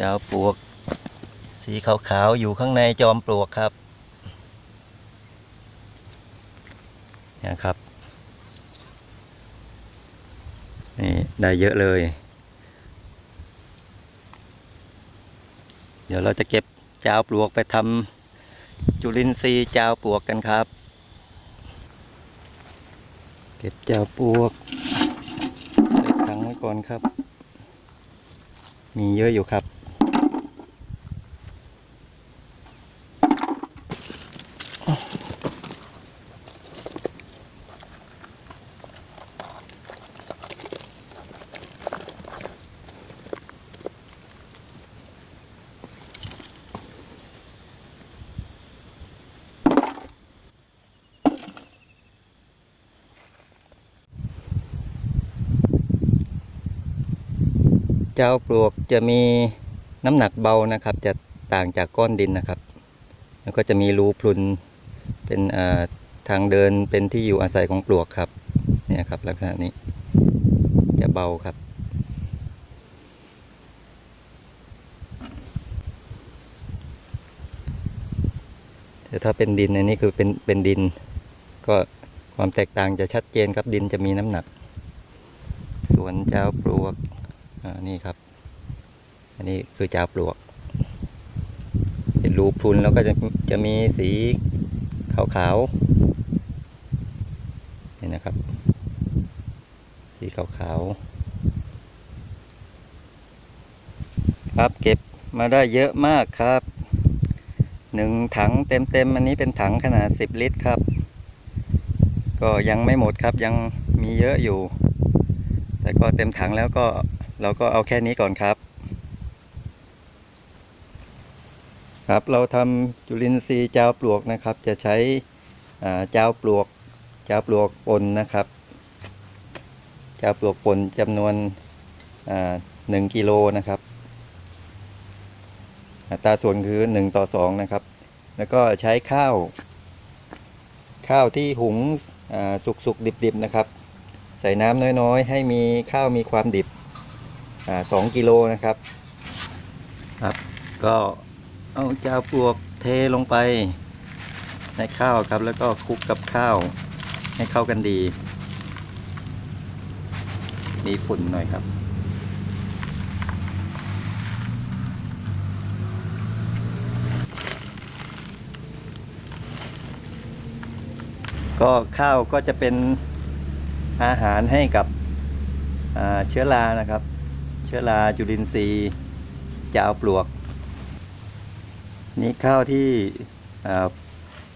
จ้าปลวก สีขาวๆ อยู่ข้างในจอมปลวกครับเนี่ยครับ นี่ได้เยอะเลย เดี๋ยวเราจะเก็บจาวปลวกไปทำจุลินทรีย์จาวปลวกกันครับ เก็บจาวปลวกใส่ถังไว้ก่อนครับ มีเยอะอยู่ครับ จ้าปลวกจะมีน้ำหนักเบานะครับ จะต่างจากก้อนดินนะครับ แล้วก็จะมีรูพรุนเป็นทางเดินเป็นที่อยู่อาศัยของปลวกครับเนี่ยครับลักษณะนี้จะเบาครับ แต่ถ้าเป็นดินอันนี้คือเป็นเป็นดิน ก็ความแตกต่างจะชัดเจนครับดินจะมีน้ำหนักส่วนเจ้าปลวก อ่านี่ครับ อันนี้คือจาปลวก เป็นรูพรุนแล้วก็จะจะมีสีขาวๆนี่นะครับ สีขาวๆครับเก็บมาได้เยอะมากครับหนึ่งถังเต็มๆอันนี้เป็นถังขนาดสิบลิตรครับ ก็ยังไม่หมดครับยังมีเยอะอยู่ แต่ก็เต็มถังแล้วก็ เราก็เอาแค่นี้ก่อนครับ ครับเราทำจุลินทรีย์จาวปลวกนะครับ จะใช้อ่าจาวปลวกจาวปลวกปนนะครับจาวปลวกปนจำนวนหนึ่งกิโลนะครับอัตราส่วนคือหนึ่งต่อสองนะครับ แล้วก็ใช้ข้าว ข้าวที่หุงสุกๆดิบๆนะครับ ใส่น้ำน้อยๆ ให้มีข้าวมีความดิบ สองกิโลนะครับ ครับ ก็เอาเจ้าปลวกเทลงไปในข้าวครับ แล้วก็คลุกกับข้าวให้เข้ากันดี มีฝุ่นหน่อยครับก็ข้าวก็จะเป็นอาหารให้กับเชื้อรานะครับ ชื้อราจุลินทรีย์จาวปลวก นี่ข้าวที่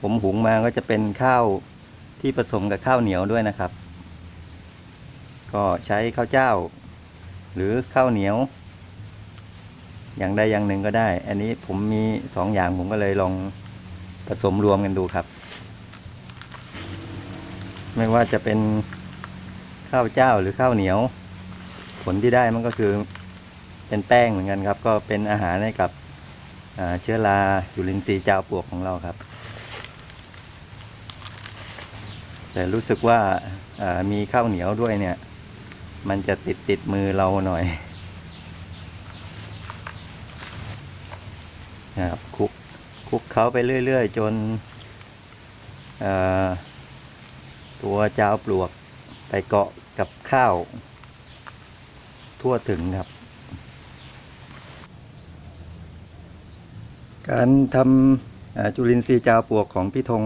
ผมหุงมาก็จะเป็นข้าวที่ผสมกับข้าวเหนียวด้วยนะครับ ก็ใช้ข้าวเจ้า หรือข้าวเหนียว อย่างใดอย่างหนึ่งก็ได้ อันนี้ผมมีสองอย่างผมก็เลยลองผสมรวมกันดูครับ ไม่ว่าจะเป็นข้าวเจ้าหรือข้าวเหนียว ผลที่ได้มันก็คือเป็นแป้งเหมือนกันครับ ก็เป็นอาหารให้กับเชื้อราจุลินทรีย์จาวปลวกของเราครับ แต่รู้สึกว่าามีข้าวเหนียวด้วยเนี่ย มันจะติดติดมือเราหน่อยนะครับคลุกคลุกเขาไปเรื่อย ๆ จนตัวจาวปลวกไปเกาะกับข้าว ทั่วถึงครับ การทำจุลินทรีย์จาวปวกของพี่ธง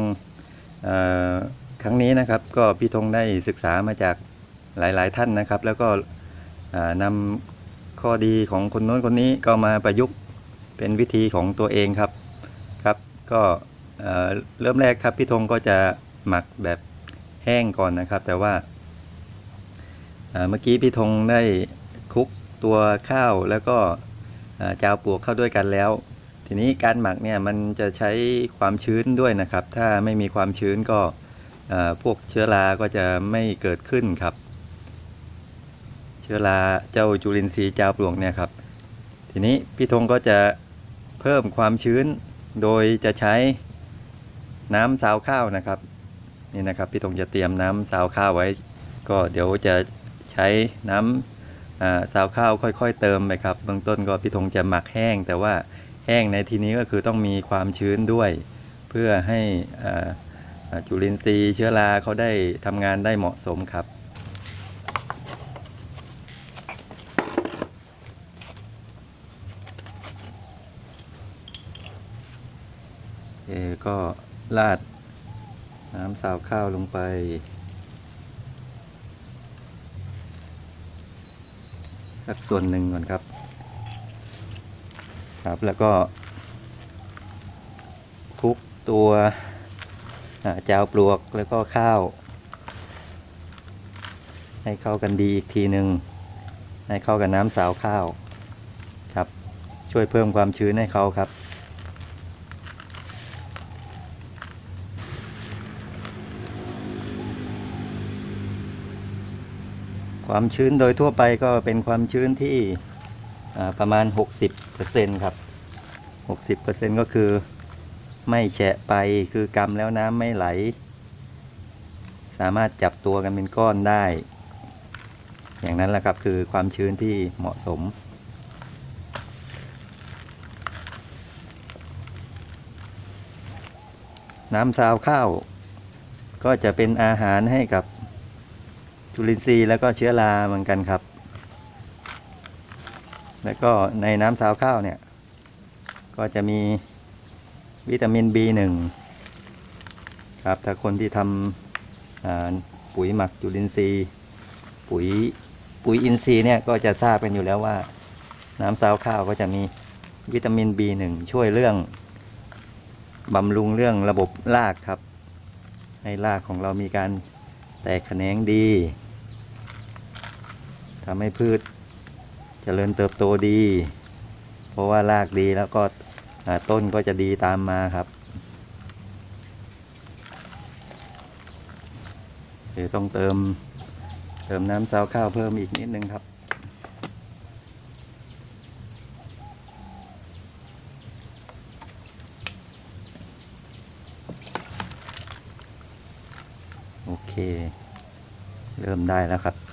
ครั้งนี้นะครับ ก็พี่ธงได้ศึกษามาจากหลาย ๆ ท่านนะครับ แล้วก็นำข้อดีของคนโน้นคนนี้ก็มาประยุกต์เป็นวิธีของตัวเองครับครับ ก็เริ่มแรกครับพี่ธงก็จะหมักแบบแห้งก่อนนะครับ แต่ว่าเมื่อกี้พี่ธงได้ ตัวข้าวแล้วก็อ่าจาวปลวกเข้าด้วยกันแล้ว ทีนี้การหมักเนี่ยมันจะใช้ความชื้นด้วยนะครับ ถ้าไม่มีความชื้นก็พวกเชื้อราก็จะไม่เกิดขึ้นครับ เชื้อราเจ้าจุลินทรีย์จาวปลวกเนี่ยครับ ทีนี้พี่ธงก็จะเพิ่มความชื้นโดยจะใช้น้ำซาวข้าวนะครับนี่นะครับพี่ธงจะเตรียมน้ำซาวข้าวไว้ ก็เดี๋ยวจะใช้น้อ่า ซาวข้าวค่อยๆเติมไปครับเบื้องต้นก็พี่ธงจะหมักแห้ง แต่ว่าแห้งในที่นี้ก็คือต้องมีความชื้นด้วย เพื่อให้จุลินทรีย์เชื้อราเขาได้ทำงานได้เหมาะสมครับโอเคก็ราดน้ำสาวข้าวลงไป สักส่วนหนึ่งก่อนครับ ครับแล้วก็คลุกตัวอ่าจาวปลวกแล้วก็ข้าว ให้เข้ากันดีอีกทีหนึ่งให้เข้ากับน้ำสาวข้าวครับ ช่วยเพิ่มความชื้นให้เขาครับ ความชื้นโดยทั่วไปก็เป็นความชื้นที่อ่าประมาณ 60%ครับ 60%ก็คือไม่แฉะไปคือกำแล้วน้ำไม่ไหล สามารถจับตัวกันเป็นก้อนได้ อย่างนั้นแหละครับคือความชื้นที่เหมาะสม น้ำซาวข้าว ก็จะเป็นอาหารให้กับ จุลินทรีย์แล้วก็เชื้อราเหมือนกันครับ แล้วก็ในน้ำซาวข้าวเนี่ย ก็จะมีวิตามิน B1 ครับถ้าคนที่ทำปุ๋ยหมักจุลินทรีย์ปุ๋ยปุ๋ยอินทรีย์เนี่ยก็จะทราบกันอยู่แล้วว่า น้ำซาวข้าวก็จะมีวิตามิน B1 ช่วยเรื่องบำรุงเรื่องระบบรากครับ ให้รากของเรามีการแตกแขนงดี ทำให้พืชเจริญเติบโตดี เพราะว่ารากดีแล้วก็ต้นก็จะดีตามมาครับเดี๋ยวต้องเติมเติมน้ำซาวข้าวเพิ่มอีกนิดนึงครับโอเค เริ่มได้แล้วครับ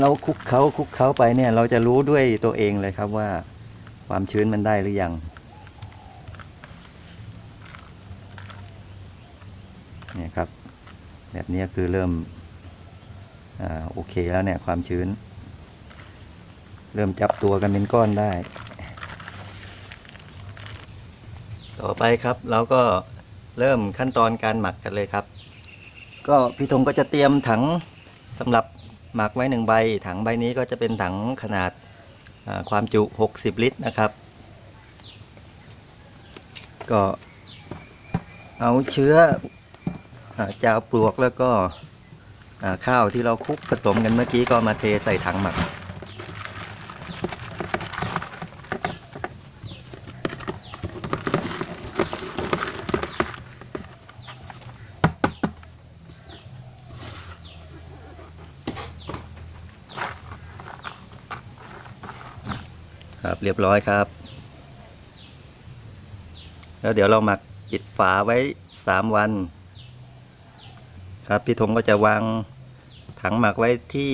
เราคุกเขาคุกเขาไปเนี่ย เราจะรู้ด้วยตัวเองเลยครับว่า ความชื้นมันได้หรือยังเนี่ยครับ แบบนี้คือเริ่มอโอเคแล้วเนี่ย ความชื้น เริ่มจับตัวกันเป็นก้อนได้ ต่อไปครับเราก็เริ่มขั้นตอนการหมักกันเลยครับ ก็พี่ธงก็จะเตรียมถังสำหรับ หมักไว้หนึ่งใบ ถังใบนี้ก็จะเป็นถังขนาดความจุ 60 ลิตรนะครับ ก็เอาเชื้ออจาวปลวกแล้วก็ข้าวที่เราคลุกผสมกันเมื่อกี้ก็มาเทใส่ถังหมัก เรียบร้อยครับ แล้วเดี๋ยวเราหมักปิดฝาไว้สามวัน ครับพี่ธงก็จะวางถังหมักไว้ที่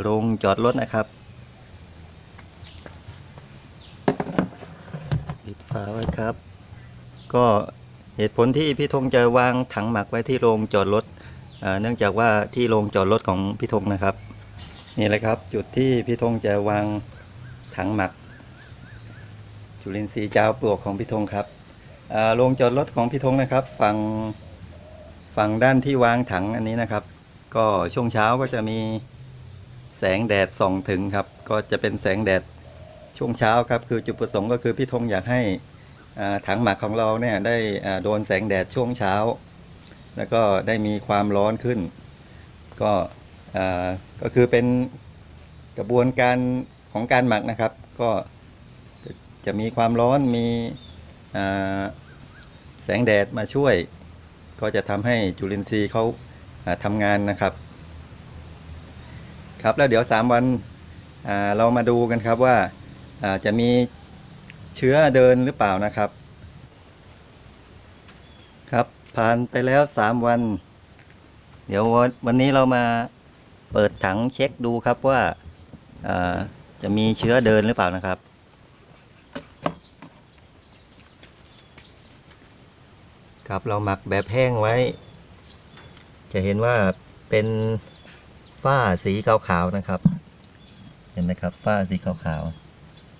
โรงจอดรถนะครับปิดฝาไว้ครับ ก็เหตุผลที่พี่ธงจะวางถังหมักไว้ที่โรงจอดรถเนื่องจากว่าที่โรงจอดรถของพี่ธงนะครับ นี่แหละครับจุดที่พี่ธงจะวาง ถังหมัก จุลินทรีย์จ้าวปลวกของพี่ธงครับโรงจอดรถของพี่ธงนะครับ ฝั่งฝั่งด้านที่วางถังอันนี้นะครับ ก็ช่วงเช้าก็จะมีแสงแดดส่องถึงครับ ก็จะเป็นแสงแดดช่วงเช้าครับ คือจุดประสงค์ก็คือพี่ธงอยากให้ถังหมักของเราเนี่ยได้โดนแสงแดดช่วงเช้า แล้วก็ได้มีความร้อนขึ้น ก็ก็คือเป็นกระบวนการ ของการหมักนะครับ ก็จะมีความร้อนมีแสงแดดมาช่วย ก็จะทำให้จุลินทรีย์เขาทำงานนะครับ ครับแล้วเดี๋ยวสามวันเรามาดูกันครับว่าจะมีเชื้อเดินหรือเปล่านะครับ ครับผ่านไปแล้วสามวัน เดี๋ยววันนี้เรามาเปิดถังเช็คดูครับว่า จะมีเชื้อเดินหรือเปล่านะครับ ครับเราหมักแบบแห้งไว้ จะเห็นว่าเป็นฝ้าสีขาวๆนะครับ เห็นไหมครับฝ้าสีขาว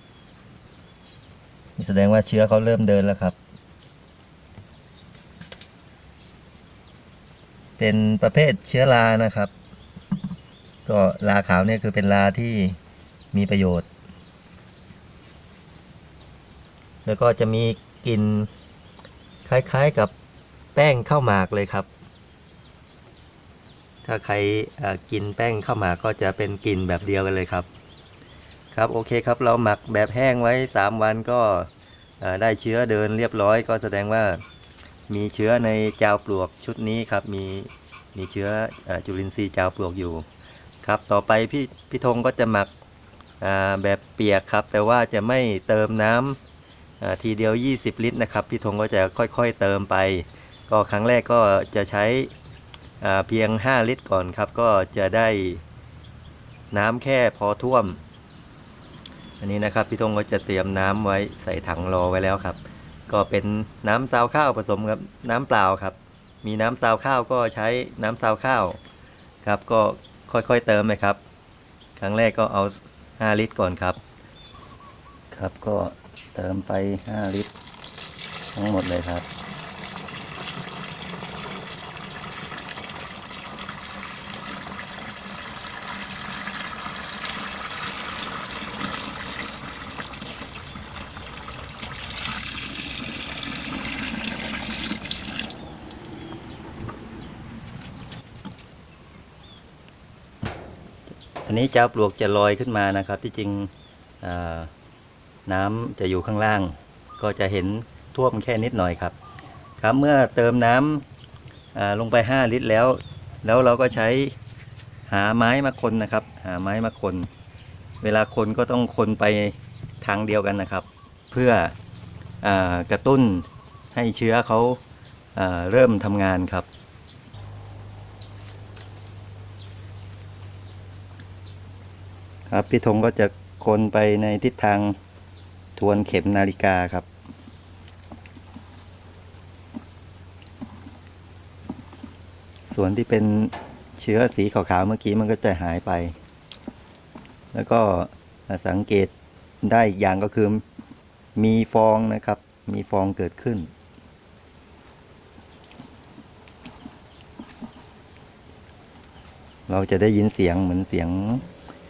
ๆนี่แสดงว่าเชื้อเขาเริ่มเดินแล้วครับ เป็นประเภทเชื้อรานะครับ ก็ราขาวเนี่ยคือเป็นราที่ มีประโยชน์ แล้วก็จะมีกลิ่นคล้ายๆกับแป้งข้าวหมากเลยครับ ถ้าใครกินแป้งข้าวหมากก็จะเป็นกลิ่นแบบเดียวกันเลยครับ ครับโอเคครับเราหมักแบบแห้งไว้ 3 วันก็ได้เชื้อเดินเรียบร้อย ก็แสดงว่ามีเชื้อในจาวปลวกชุดนี้ครับมีมีเชื้ออจุลินทรีย์จาวปลวกอยู่ ครับต่อไปพี่พี่ธงก็จะหมัก แบบเปียกครับ แต่ว่าจะไม่เติมน้ำทีเดียว 20 ลิตรนะครับ พี่ธงก็จะค่อยๆเติมไป ก็ครั้งแรกก็จะใช้เพียง 5 ลิตรก่อนครับ ก็จะได้น้ำแค่พอท่วม อันนี้นะครับพี่ธงก็จะเตรียมน้ำไว้ใส่ถังรอไว้แล้วครับ ก็เป็นน้ำซาวข้าวผสมกับน้ำเปล่าครับ มีน้ำซาวข้าวก็ใช้น้ำซาวข้าวครับก็ค่อยๆเติมนะครับ ครั้งแรกก็เอา 5 ลิตรก่อนครับ ครับก็เติมไป 5 ลิตร ทั้งหมดเลยครับ อันนี้เจ้าปลวกจะลอยขึ้นมานะครับ ที่จริงน้ำจะอยู่ข้างล่าง ก็จะเห็นท่วมแค่นิดหน่อยครับ ครับเมื่อเติมน้ำอ่าลงไป 5 ลิตรแล้ว แล้วเราก็ใช้หาไม้มาคนนะครับ หาไม้มาคน เวลาคนก็ต้องคนไปทางเดียวกันนะครับ เพื่ออกระตุ้นให้เชื้อเขาเริ่มทำงานครับ ครับพี่ธงก็จะคนไปในทิศทางทวนเข็มนาฬิกาครับ ส่วนที่เป็นเชื้อสีขาวๆเมื่อกี้มันก็จะหายไป แล้วก็สังเกตได้อีกอย่างก็คือมีฟองนะครับ มีฟองเกิดขึ้น เราจะได้ยินเสียงเหมือนเสียง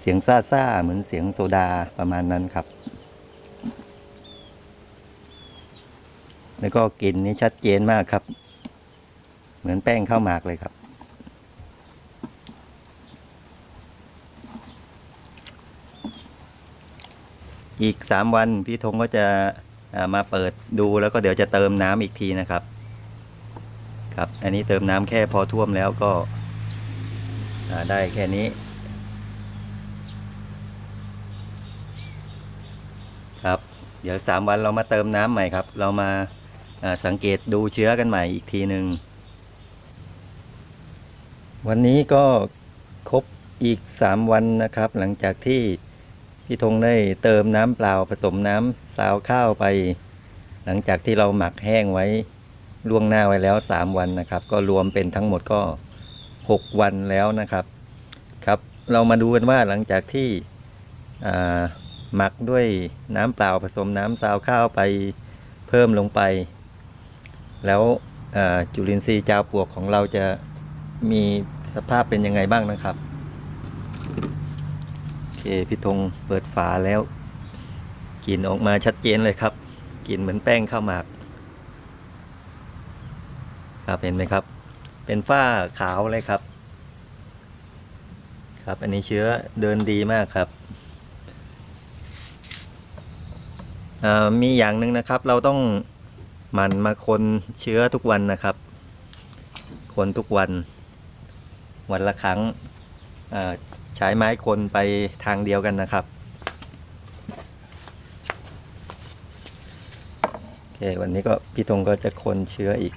เสียงซ่าซ่าๆเหมือนเสียงโซดาประมาณนั้นครับ แล้วก็กลิ่นนี่ชัดเจนมากครับ เหมือนแป้งข้าวหมากเลยครับ อีกสามวันพี่ธงก็จะามาเปิดดูแล้วก็เดี๋ยวจะเติมน้ำอีกทีนะครับ ครับ อันนี้เติมน้ำแค่พอท่วมแล้วก็ได้แค่นี้ ครับ เดี๋ยวสามวันเรามาเติมน้ำใหม่ครับ เรามาาสังเกตดูเชื้อกันใหม่อีกทีหนึ่งวันนี้ก็ครบอีกสามวันนะครับ หลังจากที่พี่ธงได้เติมน้ำเปล่าผสมน้ำซาวข้าวไป หลังจากที่เราหมักแห้งไว้ล่วงหน้าไว้แล้วสามวันนะครับ ก็รวมเป็นทั้งหมดก็หกวันแล้วนะครับครับ เรามาดูกันว่าหลังจากที่อ่า หมักด้วยน้ำเปล่าผสมน้ำซาวข้าวไปเพิ่มลงไป แล้วจุลินทรีย์จาวปลวกของเราจะมีสภาพเป็นยังไงบ้างนะครับโอเคพี่ธงเปิดฝาแล้วกลิ่นออกมาชัดเจนเลยครับกลิ่นเหมือนแป้งข้าวหมากครับเห็นไหมครับ เป็นฝ้าขาวเลยครับ ครับอันนี้เชื้อเดินดีมากครับ อ่า มีอย่างหนึ่งนะครับ เราต้องหมั่นมาคนเชื้อทุกวันนะครับ คนทุกวัน วันละครั้งใช้ไม้คนไปทางเดียวกันนะครับโอเควันนี้ก็พี่ธงก็จะคนเชื้ออีก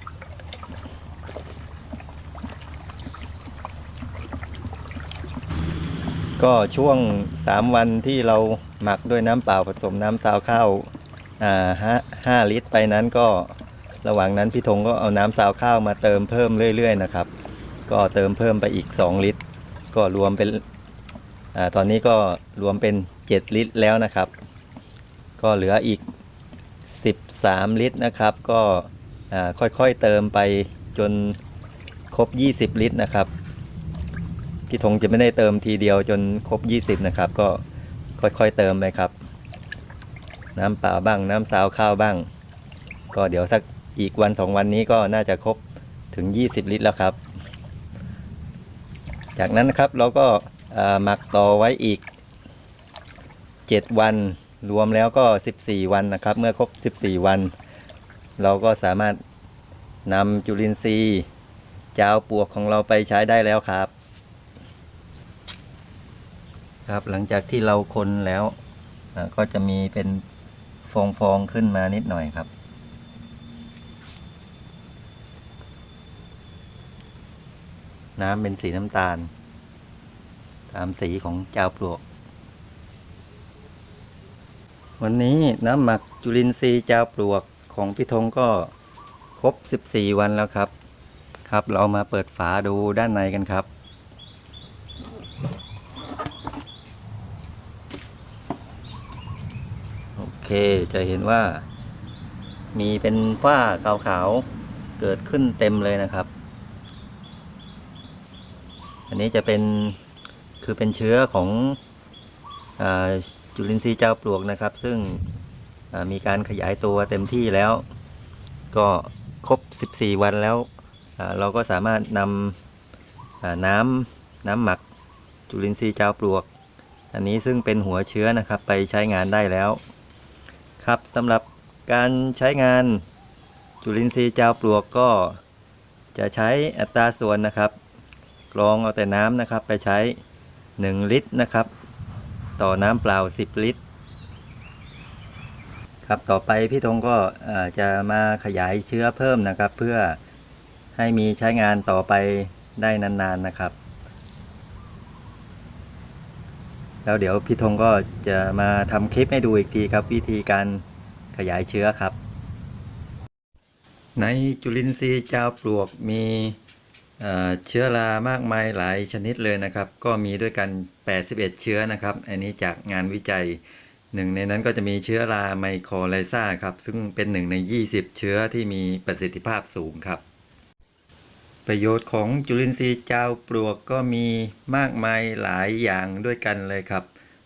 ก็ช่วง 3 วันที่เราหมักด้วยน้ำเปล่าผสมน้ำซาวข้าว ห้าห้าลิตรไปนั้นก็ระหว่างนั้นพี่ธงก็เอาน้ำซาวข้าวมาเติมเพิ่มเรื่อย ๆ นะครับ ก็เติมเพิ่มไปอีก 2 ลิตร ก็รวมเป็นอาตอนนี้ก็รวมเป็น 7 ลิตรแล้วนะครับ ก็เหลืออีก 13 ลิตรนะครับ ก็อ่าค่อยๆเติมไปจนครบ 20 ลิตรนะครับพี่ธงจะไม่ได้เติมทีเดียวจนครบ 20 นะครับ ก็ค่อยๆเติมไปครับ น้ำเปล่าบ้าง น้ำซาวข้าวบ้าง ก็เดี๋ยวสักอีกวันสองวันนี้ก็น่าจะครบถึง 20 ลิตรแล้วครับ จากนั้นนะครับเราก็หมักต่อไว้อีก 7 วันรวมแล้วก็ 14 วันนะครับ เมื่อครบ 14 วัน เราก็สามารถนำจุลินทรีย์จาวปวกของเราไปใช้ได้แล้วครับ ครับหลังจากที่เราคนแล้วก็จะมีเป็น ฟองฟองๆขึ้นมานิดหน่อยครับ น้ำเป็นสีน้ำตาล ตามสีของเจ้าปลวก วันนี้น้ำหมักจุลินทรีย์เจ้าปลวกของพี่ธงก็ครบ 14 วันแล้วครับ ครับ เรามาเปิดฝาดูด้านในกันครับ โอ เค จะเห็นว่า มีเป็นฝ้าขาวๆ เกิดขึ้นเต็มเลยนะครับ อันนี้จะเป็นคือเป็นเชื้อของอจุลินทรีย์เจ้าปลวกนะครับ ซึ่งมีการขยายตัวเต็มที่แล้ว ก็ครบ 14 วันแล้ว เราก็สามารถนำน้ำน้ำหมักจุลินทรีย์เจ้าปลวก อันนี้ซึ่งเป็นหัวเชื้อนะครับไปใช้งานได้แล้ว ครับสำหรับการใช้งานจุลินทรีย์เจ้าปลวกก็จะใช้อัตราส่วนนะครับ กรองเอาแต่น้ำนะครับไปใช้ 1 ลิตรนะครับ ต่อน้ำเปล่า 10 ลิตร ครับต่อไปพี่ธงก็จะมาขยายเชื้อเพิ่มนะครับ เพื่อให้มีใช้งานต่อไปได้นานๆนะครับ แล้วเดี๋ยวพี่ธงก็จะมาทำคลิปให้ดูอีกทีครับ วิธีการขยายเชื้อครับ ในจุลินทรีย์เจ้าปลวกมีเเชื้อรามากมายหลายชนิดเลยนะครับ ก็มีด้วยกัน 81 เชื้อนะครับ อันนี้จากงานวิจัยหนึ่งในนั้นก็จะมีเชื้อราไมโครไลซาครับ ซึ่งเป็นหนึ่งใน 20 เชื้อที่มีประสิทธิภาพสูงครับ ประโยชน์ของจุลินทรีย์เจ้าปลวกก็มีมากมายหลายอย่างด้วยกันเลยครับ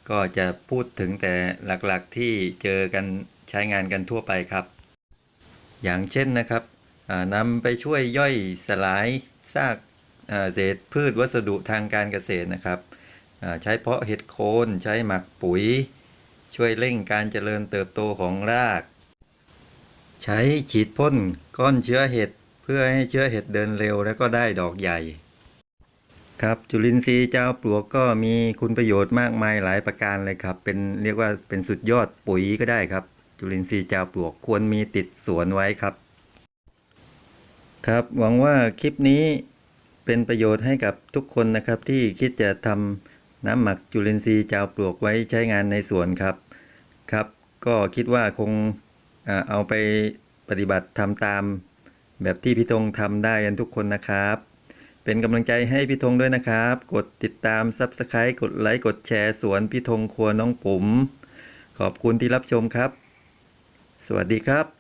ก็จะพูดถึงแต่หลักๆที่เจอกันใช้งานกันทั่วไปครับ อย่างเช่นนะครับนำไปช่วยย่อยสลายซากเศษพืชวัสดุทางการเกษตรนะครับใช้เพาะเห็ดโคนใช้หมักปุ๋ย ช่วยเร่งการเจริญเติบโตของราก ใช้ฉีดพ่นก้อนเชื้อเห็ด พื่อให้เชื้อเห็ดเดินเร็วและก็ได้ดอกใหญ่ ครับจุลินทรีย์เจ้าปลวกก็มีคุณประโยชน์มากมายหลายประการเลยครับ เป็นเรียกว่าเป็นสุดยอดปุ๋ยก็ได้ครับ จุลินทรีย์เจ้าปลวกควรมีติดสวนไว้ครับ ครับหวังว่าคลิปนี้เป็นประโยชน์ให้กับทุกคนนะครับที่คิดจะทำน้ำหมักจุลินทรีย์เจ้าปลวกไว้ใช้งานในสวนครับครับ ก็คิดว่าคงเอาไปปฏิบัติทำตาม แบบที่พี่ธงทำได้กันทุกคนนะครับ เป็นกำลังใจให้พี่ธงด้วยนะครับ กดติดตาม Subscribe กดไลค์กดแชร์สวนพี่ธงครัวน้องปุ๋ม ขอบคุณที่รับชมครับ สวัสดีครับ